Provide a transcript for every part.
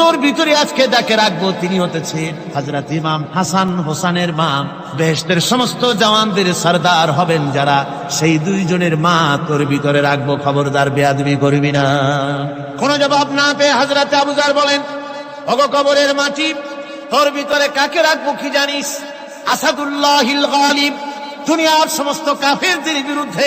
তোর ভিতরে আজকে যাকে রাখব, তিনি হতেছে হাজরাত ইমাম হাসান হোসানের মা। বেহেশতের সমস্ত জওয়ানদের সর্দার হবেন যারা সেই দুইজনের মা তোর ভিতরে রাখব, খবরদার বেয়াদবি করবি না। কোনো জবাব না পেয়ে হাজরাতে আবুজার বলেন অগ কবরের মাটি, তোর ভিতরে কাকে রাখব কি জানিস? আসাদুল্লাহিল গালিব, দুনিয়ার সমস্ত কাফেরদের বিরুদ্ধে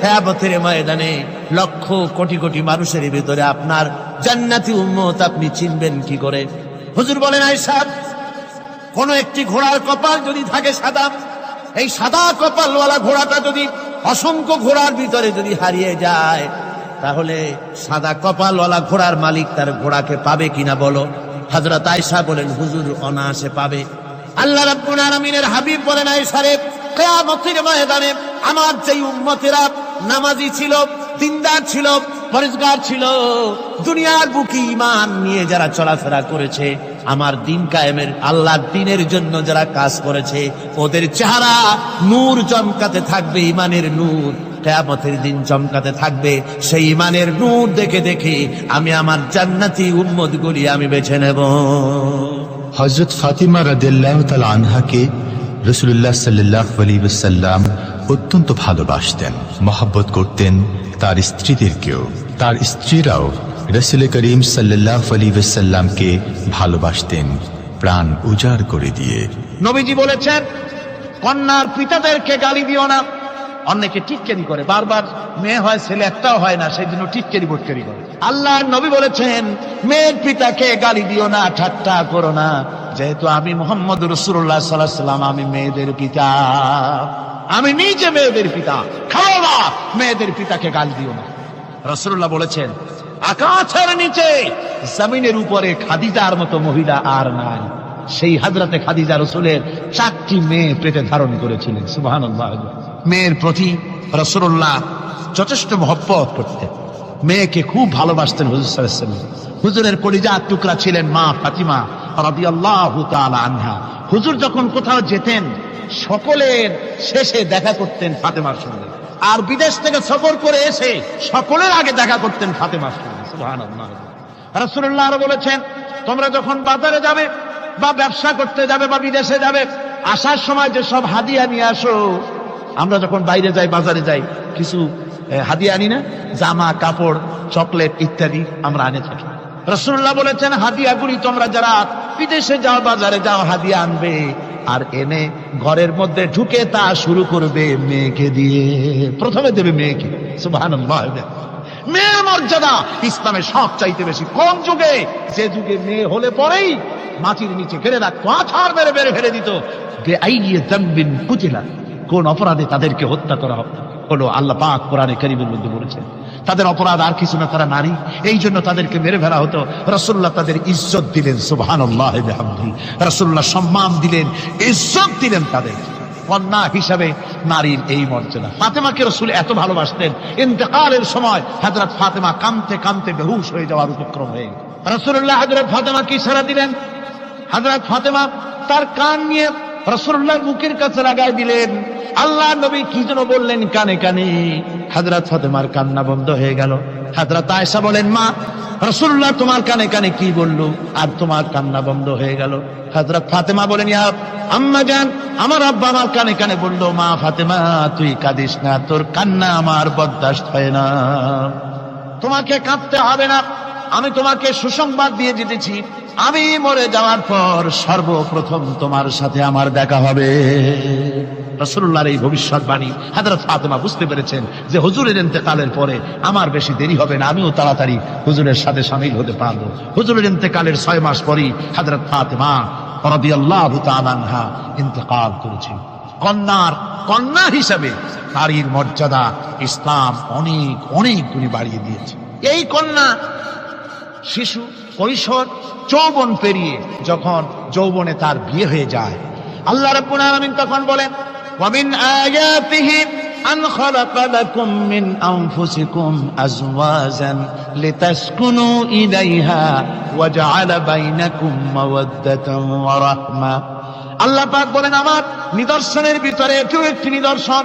কিয়ামতের ময়দানে লক্ষ কোটি কোটি মানুষের ভিতরে আপনার জান্নাতি উম্মত আপনি চিনবেন কি করে? হুজুর বলেন আয়েশা কোন একটি ঘোড়ার কপাল যদি থাকে সাদা, এই সাদা কপালওয়ালা ঘোড়াটা যদি অসংখ্য ঘোড়ার ভিতরে যদি হারিয়ে যায়, তাহলে সাদা কপালওয়ালা ঘোড়ার মালিক তার ঘোড়াকে পাবে কিনা বলো? হযরত আয়েশা বলেন, হুজুর অনায়াসে পাবে। আল্লাহ রাব্বুল আলামিনের হাবিব বলেন, আয়েশা রে, কিয়ামতের ময়দানে আমার যেই উম্মতেরা নামাজি ছিল, দিনদার ছিল পরিষ্কার ছিল। দুনিয়ার বুকে ইমান নিয়ে যারা চলাফেরা করেছে, আমার দিন কায়েমের আল্লাহর দিনের জন্য যারা কাজ করেছে, ওদের চেহারা নূর চমকাতে থাকবে ইমানের নূর। কেয়ামতের দিন চমকাতে থাকবে, সেই ইমানের নূর দেখে দেখে আমি আমার জান্নাতি উম্মত গুলি আমি বেছে নেব। হজরত ফাতিমা রাদিল্লাহ তাল আনহাকে রসুল্লাহ সাল্লাহ আলী সাল্লাম অত্যন্ত ভালোবাসতেন, মহাব্বত করতেন তার স্ত্রীদেরকেও। তার স্ত্রীরাও রসুল করিম সাল্লাহ আলী সাল্লামকে ভালোবাসতেন, প্রাণ উজাড় করে দিয়ে। নবীজি বলেছেন, কন্যার পিতাদেরকে গালি দিও না। অনেকে টিটকেরি করে। বারবার মেয়ে হয়, ছেলে একটাও হয় না সেই জন্য টিটকেরি বটকেরি করে। আল্লাহ নবী বলেছেন, মেয়ের পিতাকে গালি দিও না, ঠাট্টা করো না। যেহেতু আমি মোহাম্মদ রসুল্লাহ সাল্লাহ সাল্লাম আমি মেয়েদের পিতা। আমি নিজে মেয়েদের পিতা। খাও না, মেয়েদের পিতাকে গাল দিও না। রসুল্লাহ বলেছেন, আকাশের নিচে, জমিনের উপরে খাদিজার মতো মহিলা আর নাই। সেই হাজরাতে খাদিজা রসুলের চারটি মেয়ে পেটে ধারণ করেছিলেন। সুবাহ মেয়ের প্রতি রসুল্লাহ যথেষ্ট মহব্বত করতেন। মেয়েকে খুব ভালোবাসতেন হুজুর সাল্লাল্লাহু হুজুরের কলিজা টুকরা ছিলেন মা ফাতিমা। আনহা। হুজুর যখন কোথাও যেতেন, সকলের শেষে দেখা করতেন ফাতেমার সঙ্গে। আর বিদেশ থেকে সফর করে এসে সকলের আগে দেখা করতেন ফাতেমার সঙ্গে। রাসূলুল্লাহ আরও বলেছেন, তোমরা যখন বাজারে যাবে বা ব্যবসা করতে যাবে বা বিদেশে যাবে, আসার সময় যে সব হাদিয়া নিয়ে আসো। আমরা যখন বাইরে যাই, বাজারে যাই, কিছু হাদিয়া আনি না? জামা, কাপড়, চকলেট ইত্যাদি আমরা আনে থাকি। রসুল্লাহ বলেছেন, হাদিয়া হাদিয়াগুলি তোমরা যারা বিদেশে যাও, বাজারে যাও, হাদিয়া আনবে। আর এনে ঘরের মধ্যে ঢুকে তা শুরু করবে মেয়েকে দিয়ে। প্রথমে দেবে মেয়েকে। মেয়ের মর্যাদা ইসলামের সব চাইতে বেশি কোন যুগে। যে যুগে মেয়ে হলে পরেই মাটির নিচে ফেলে রাখতো আছাড় মেরে বেড়ে ফেলে দিত। কোন অপরাধে তাদেরকে হত্যা করা হবে হলো আল্লাহ পাক কোরআনে কারিমের মধ্যে বলেছেন। তাদের অপরাধ আর কিছু না, তারা নারী। এই জন্য তাদেরকে মেরে ফেলা হতো। রসুল্লাহ তাদের ইজ্জত দিলেন বিহামদিহি রসুল্লাহ সম্মান দিলেন, ইজ্জত দিলেন তাদের। কন্যা হিসাবে নারীর এই মর্যাদা। ফাতেমাকে রসুল এত ভালোবাসতেন। ইন্তেকালের সময় হজরত ফাতেমা কামতে কামতে বেহুশ হয়ে যাওয়ার উপক্রম হয়ে রসুল্লাহ হজরত ফাতেমা কি সারা দিলেন। হজরত ফাতেমা তার কান নিয়ে রসুল্লাহর মুখের কাছে লাগাই দিলেন, আল্লাহ নবী কি যেন বললেন কানে কানে? হাজরত ফাতেমার কান্না বন্ধ হয়ে গেল। হাজরত আয়েশা বলেন, মা রসুল্লাহ তোমার কানে কানে কি বলল? আর তোমার কান্না বন্ধ হয়ে গেল। হাজরত ফাতেমা বলেন, ইয়া আম্মা জান, আমার আব্বা আমার কানে কানে বলল, মা ফাতেমা, তুই কাঁদিস না, তোর কান্না আমার বরদাস্ত হয় না। তোমাকে কাঁদতে হবে না, আমি তোমাকে সুসংবাদ দিয়ে যেতেছি। আমি মরে যাওয়ার পর সর্বপ্রথম তোমার সাথে আমার দেখা হবে। রসুল্লাহর এই ভবিষ্যৎবাণী হাজরত ফাতেমা বুঝতে পেরেছেন যে হুজুরের ইন্তেকালের পরে আমার বেশি দেরি হবে না, আমিও তাড়াতাড়ি হুজুরের সাথে সামিল হতে পারব। হুজুরের ইন্তেকালের ছয় মাস পরই হাজরত ফাতেমা ইন্তেকাল কন্যার কন্যা হিসাবে মর্যাদা ইসলাম অনেক বাড়িয়ে দিয়েছে। এই কন্যা শিশু কৈশোর যৌবন পেরিয়ে যখন যৌবনে তার বিয়ে হয়ে যায়। আল্লাহ রাব্বুল আলামিন তখন বলেন, ওয়ামিন আয়াতিহি লাকুম মিন আনফুসিকুম আজওয়াজান লিতাসকুনু ইলাইহা ওয়া জাআলা বাইনাকুম মাওয়াদ্দাতান ওয়া রাহমা। আল্লাহ পাক বলেন, আমার নিদর্শনের ভিতরে এটিও একটি নিদর্শন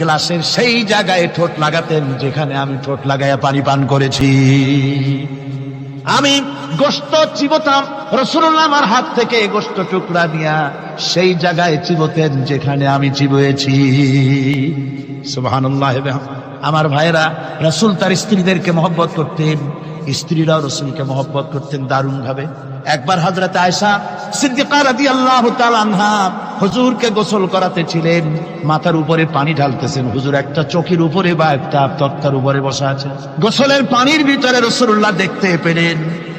গ্লাসের সেই জায়গায় ঠোঁট লাগাতেন যেখানে আমি ঠোঁট লাগাইয়া পানি পান করেছি। আমি গোস্ত চিবতাম, রসুল্লাহ আমার হাত থেকে গোস্ত টুকরা দিয়া সেই জায়গায় চিবতেন যেখানে আমি চিবয়েছি। সুবহানাল্লাহ আমার ভাইরা রসুল তার স্ত্রীদেরকে মহব্বত করতেন। স্ত্রীরাও রসুলকে মহব্বত করতেন দারুণ ভাবে একবার হাজরত আয়সা সিদ্দিকা রাদিয়াল্লাহু তাআলা আনহা হুজুরকে গোসল করাতে ছিলেন। মাথার উপরে পানি ঢালতেছেন। হুজুর একটা চোখের উপরে বা একটা তক্তার উপরে বসা আছে গোসলের পানির ভিতরে রসুল্লাহ দেখতে পেলেন।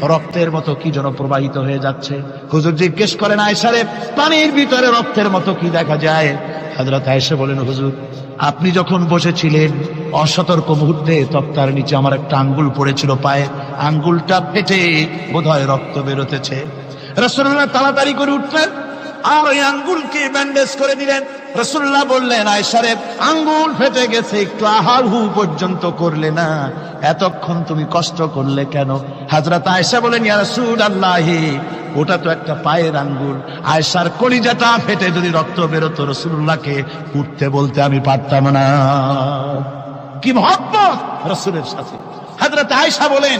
রক্তের মতো কি যেন প্রবাহিত হয়ে যাচ্ছে। হুজুর জিজ্ঞেস করেন আয়সারে পানির ভিতরে রক্তের মতো কি দেখা যায়? হাজরত আয়েশা বলেন, হুজুর, আপনি যখন বসেছিলেন, অসতর্ক মুহূর্তে তক্তার নিচে আমার একটা আঙ্গুল পড়েছিল পায়ে। আঙ্গুলটা ফেটে বোধহয় রক্ত বেরোতেছে। রসুল্লাহ তাড়াতাড়ি করে উঠলেন আর ওই আঙ্গুলকে ব্যান্ডেজ করে দিলেন। রসুল্লাহ বললেন আয়সারে আঙ্গুল ফেটে গেছে, একটু আহার হু পর্যন্ত করলে না। এতক্ষণ তুমি কষ্ট করলে কেন? হাজরত আয়সা বলেন ইয়া রসুল আল্লাহি ওটা তো একটা পায়ের আঙ্গুল। আয়সার কলিজাটা ফেটে যদি রক্ত বেরোতো রসুল্লাহকে উঠতে বলতে আমি পারতাম না। কি মহব্বত রসুলের সাথে। হাজরত আয়সা বলেন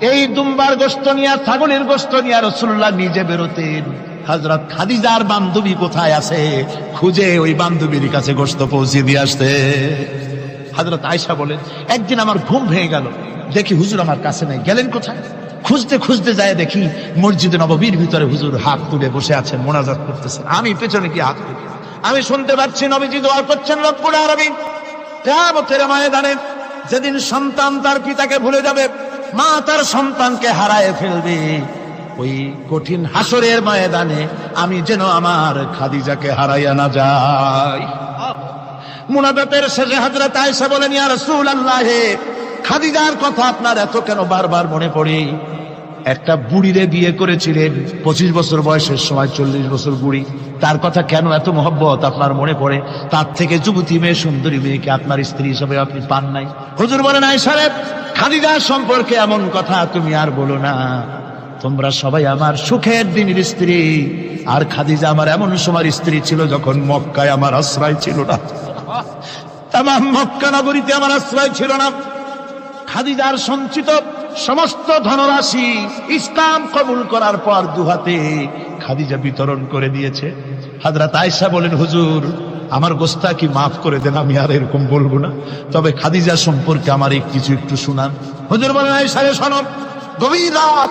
এই দুম্বার গোস্ত নিয়ে, ছাগলের গোস্ত নিয়ে রসুল্লাহ নিজে বেরোতেন। হজরত খাদিজার বান্ধবী কোথায় আছে, খুঁজে ওই বান্ধবীর কাছে গোস্ত পৌঁছে দিয়ে আসতে। হজরত আয়সা বলেন, একদিন আমার ঘুম ভেঙে গেল। দেখি হুজুর আমার কাছে নেই। গেলেন কোথায়? খুঁজতে খুঁজতে যায় দেখি মসজিদে নববীর ভিতরে হুজুর হাত তুলে বসে আছেন, মোনাজাত করতেছেন। আমি পেছনে কি হাত তুলি? আমি শুনতে পাচ্ছি নবীজি দোয়া করছেন রব্বুল আরবি কেয়ামতের ময়দানে যেদিন সন্তান তার পিতাকে ভুলে যাবে মা তার সন্তানকে হারায় ফেলবে। ওই কঠিন হাসরের ময়দানে আমি যেন আমার খাদিজাকে হারাইয়া না যাই। মুনাজাতের শেষে হাজরত আয়েশা বলেন, ইয়া রাসূলুল্লাহ, খাদিজার কথা আপনার এত কেন বারবার মনে পড়ে? একটা বুড়িরে বিয়ে করেছিলেন, পঁচিশ বছর বয়সের সময়, চল্লিশ বছর বুড়ি। তার কথা কেন এত মহব্বত আপনার মনে পড়ে? তার থেকে যুবতী মেয়ে, সুন্দরী মেয়েকে আপনার স্ত্রী হিসেবে আপনি পান নাই। হুজুর বলেন, আয় সাহেব খাদিজার সম্পর্কে এমন কথা তুমি আর বলো না। তোমরা সবাই আমার সুখের দিনের স্ত্রী। আর খাদিজা আমার এমন সময় স্ত্রী ছিল যখন মক্কায় আমার আশ্রয় ছিল না। তাম মক্কা নগরীতে আমার আশ্রয় ছিল না। খাদিজার সঞ্চিত সমস্ত ধনরাশি ইসলাম কবুল করার পর দুহাতে খাদিজা বিতরণ করে দিয়েছে। হাজরাত আয়সা বলেন, হুজুর, আমার গোস্তা কি মাফ করে দেন? আমি আর এরকম বলব না। তবে খাদিজা সম্পর্কে আমার কিছু একটু শুনান। হুজুর বলেন আয়সা শোনো গভীর রাত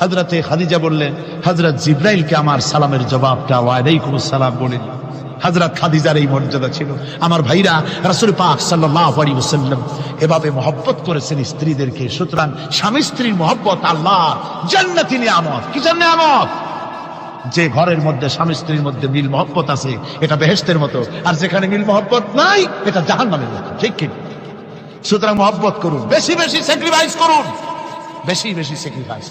হজরতে খাদিজা বললেন হজরত জিব্রাইলকে আমার সালামের জবাবটা ওয়ালাইকুম সালাম বলে। হজরত খাদিজার এই মর্যাদা ছিল। আমার ভাইরা রাসূল পাক ওয়াসাল্লাম এভাবে মহব্বত করেছেন স্ত্রীদেরকে। সুতরাং স্বামী স্ত্রীর মহব্বত আল্লাহ জান্নাতি নিয়ামত। কি জন্য নিয়ামত? যে ঘরের মধ্যে স্বামী স্ত্রীর মধ্যে মিল মহব্বত আছে, এটা বেহেস্তের মতো। আর যেখানে মিল মহব্বত নাই, এটা জাহান্নামের মতো। ঠিক কি? সুতরাং মহব্বত করুন। বেশি বেশি স্যাক্রিফাইস করুন। বেশি বেশি স্যাক্রিফাইস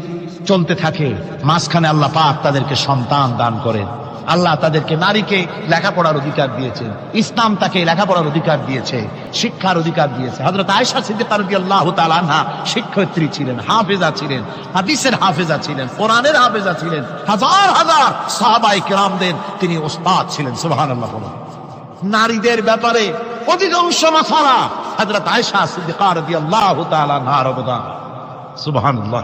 চলতে থাকে, মাঝখানে আল্লাহ পাক তাদেরকে সন্তান দান করেন। আল্লাহ তাদেরকে নারীকে লেখাপড়ার অধিকার দিয়েছেন, ইসলাম তাকে লেখাপড়ার অধিকার দিয়েছে, শিক্ষার অধিকার দিয়েছে। হজরত আয়সা সিদ্দিকা রাদিয়াল্লাহু তাআলা আনহা শিক্ষয়িত্রী ছিলেন, হাফেজা ছিলেন, হাদিসের হাফেজা ছিলেন, কোরআনের হাফেজা ছিলেন, হাজার হাজার সাহাবাই কেরামদের তিনি ওস্তাদ ছিলেন, সুবহানাল্লাহ আল্লাহ নারীদের ব্যাপারে অধিকাংশ মাসালা হজরত আয়সা সিদ্দিকা রাদিয়াল্লাহু তাআলা আনহার অবদান। সুবহানাল্লাহ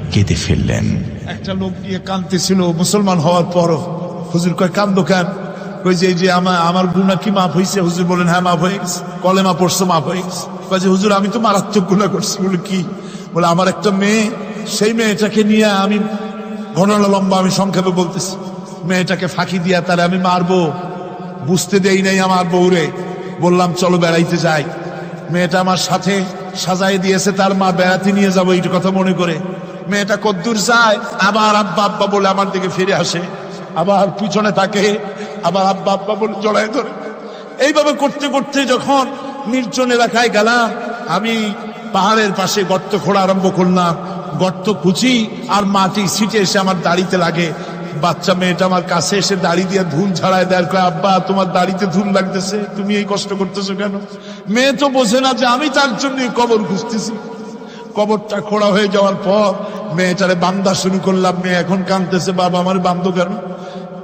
কেঁদে ফেললেন। একটা লোক নিয়ে কাঁদতেছিল, মুসলমান হওয়ার পরও হুজুর কয়, কান্দো কেন? যে যে আমার আমার গুণা কি মাফ হয়েছে হুজুর বলেন হ্যাঁ মাফ হয়ে গেছে। কলেমা পড়ছো, মাফ হয়ে গেছে। যে, হুজুর, আমি তো মারাত্মক গুণা করছি। বলে, কি? বলে, আমার একটা মেয়ে, সেই মেয়েটাকে নিয়ে আমি ঘটনা লম্বা আমি সংক্ষেপে বলতেছি। মেয়েটাকে ফাঁকি দিয়া তারে আমি মারবো। বুঝতে দেই নাই আমার বউরে। বললাম, চলো বেড়াইতে যাই। মেয়েটা আমার সাথে সাজাই দিয়েছে, তার মা বেড়াতে নিয়ে যাব এইটা কথা মনে করে। মেয়েটা কদ্দূর যায় আবার আব্বা আব্বা বলে আমার দিকে ফিরে আসে। আবার পিছনে থাকে আবার আব্বা আব্বা বলে জড়াই ধরে। এইভাবে করতে করতে যখন নির্জন এলাকায় গেলাম আমি পাহাড়ের পাশে গর্ত খোঁড়া আরম্ভ করলাম। গর্ত কুচি আর মাটি ছিটে এসে আমার দাড়িতে লাগে। বাচ্চা মেয়েটা আমার কাছে এসে দাড়ি দিয়ে ধুল ছাড়ায় দেয় কয়, আব্বা তোমার দাড়িতে ধুল লাগতেছে তুমি এই কষ্ট করতেছো কেন? মেয়ে তো বোঝে না যে আমি তার জন্য কবর খুঁজতেছি। কবরটা খোড়া হয়ে যাওয়ার পর মেয়েটারে বান্দা শুরু করলাম, মেয়ে, এখন কাঁদতেছে বাবা, আমার বান্ধ কেন?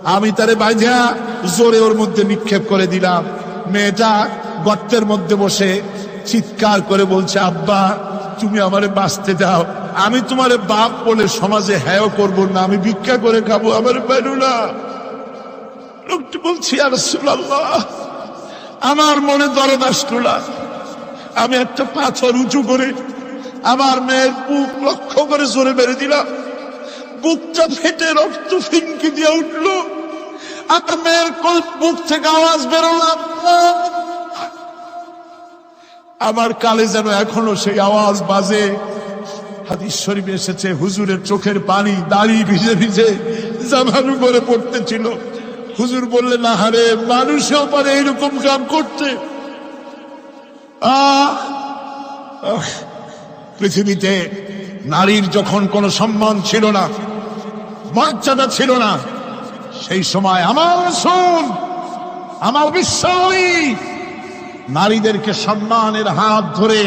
আমি তারে বাইঝা জোরে ওর মধ্যে নিক্ষেপ করে দিলাম। মেয়েটা গর্তের মধ্যে বসে চিৎকার করে বলছে, আব্বা, তুমি আমারে বাঁচতে দাও। আমি তোমার বাপ বলে সমাজে হ্যাঁ করব না, আমি ভিক্ষা করে খাব, আমার বেরু না। লোকটি বলছি আর আমার মনে দরদ আসলো না। আমি একটা পাথর উঁচু করে আমার মেয়ের বুক লক্ষ্য করে জোরে মেরে দিলাম। বুকটা ফেটে রক্ত ফিনকি দিয়ে উঠল। আমার মেয়ের বুক থেকে আওয়াজ বেরোলাম আমার কালে যেন এখনও সেই আওয়াজ বাজে। হাদিস এসেছে হুজুরের চোখের পানি দাড়ি ভিজে ভিজে জামার উপরে পড়তেছিল। হুজুর বললেন না হারে মানুষেও পারে এরকম কাম করতে আহ, পৃথিবীতে নারীর যখন কোনো সম্মান ছিল না, মর্যাদা ছিল না, সেই সময় আমার শুন আমার বিশ্বাসী নারীদেরকে সম্মানের হাত ধরে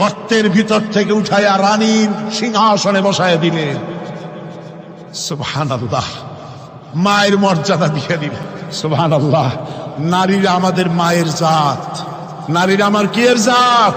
গর্তের ভিতর থেকে উঠাইয়া রানীর সিংহাসনে বসায় দিলেন। সুবহান আল্লাহ মায়ের মর্যাদা দিয়ে দিলেন। সুবহান আল্লাহ নারীরা আমাদের মায়ের জাত, নারীরা আমার কি এর জাত?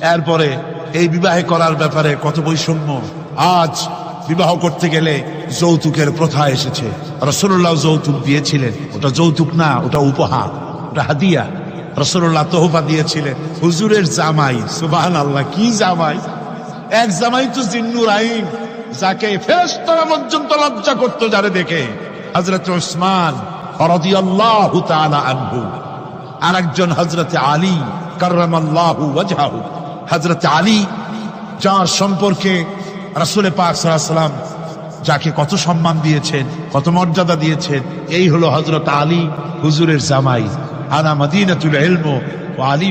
এরপরে এই বিবাহে করার ব্যাপারে কত বৈষম্য, আজ বিবাহ করতে গেলে যৌতুকের প্রথা এসেছে। রসুল্লাহ যৌতুক দিয়েছিলেন। ওটা যৌতুক না, ওটা উপহার, ওটা হাদিয়া। রসুল্লাহ তোহফা দিয়েছিলেন। হুজুরের জামাই সুবাহান আল্লাহ কি জামাই? এক জামাই তো জিন্নুর আইন, যাকে ফেরেশতারা পর্যন্ত লজ্জা করতো যারে দেখে। হজরত ওসমান আর একজন হজরত আলী ওয়াজহাহু। হজরত আলী, যার সম্পর্কে রাসূল পাক সাল্লাম যাকে কত সম্মান দিয়েছেন, কত মর্যাদা দিয়েছেন, এই হলো হজরত আলী, হুজুরের জামাই। আনা মদিনাতুল এলমো আলী